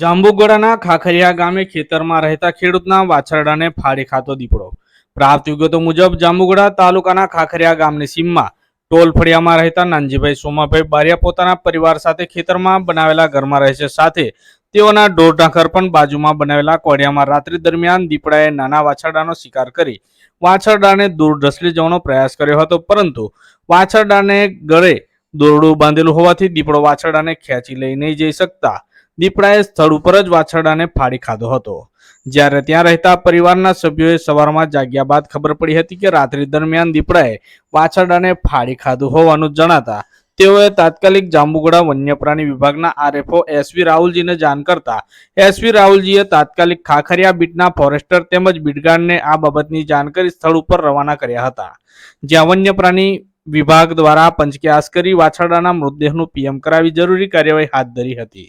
જાંબુગોડાના ખાખરિયા ગામે ખેતરમાં રહેતા ખેડૂતના વાછરડાને ફાડી ખાતો દીપડો. પ્રાપ્ત વિગતો મુજબ જાંબુગોડા તાલુકાના ખાખરિયા ગામની સીમમાં ટોલ ફળિયામાં રહેતા નાનજીભાઈ સોમાભાઈ બારિયા પોતાના પરિવાર સાથે ખેતરમાં બનાવેલા ઘરમાં રહે છે. સાથે તેઓના ઢોર ઢાંખર પણ બાજુમાં બનાવેલા કોડિયામાં રાત્રિ દરમિયાન દીપડાએ નાના વાછરડાનો શિકાર કરી વાછરડાને દૂર ઢસલી જવાનો પ્રયાસ કર્યો હતો. પરંતુ વાછરડાને ગળે દોરડું બાંધેલું હોવાથી દીપડો વાછરડાને ખેંચી લઈ નહીં જઈ શકતા દીપડાએ સ્થળ ઉપર જ વાછરડાને ફાડી ખાધો હતો. જ્યારે ત્યાં રહેતા પરિવારના સભ્યોએ સવારમાં જાગ્યા બાદ ખબર પડી હતી કે રાત્રિ દરમિયાન દીપડાએ વાછરડાને ફાડી ખાધું હોવાનું જણાતા તેઓએ તાત્કાલિક જાંબુગડા વન્ય પ્રાણી વિભાગના આરએફઓ એસવી રાહુલજીને જાણ કરતા એસવી રાહુલજીએ તાત્કાલિક ખાખરિયા બીટના ફોરેસ્ટર તેમજ બીટગાર્ડને આ બાબતની જાણકારી સ્થળ ઉપર રવાના કર્યા હતા. જ્યાં વન્ય પ્રાણી વિભાગ દ્વારા પંચક્યાસ કરી વાછરડાના મૃતદેહનું પીએમ કરાવી જરૂરી કાર્યવાહી હાથ ધરી હતી.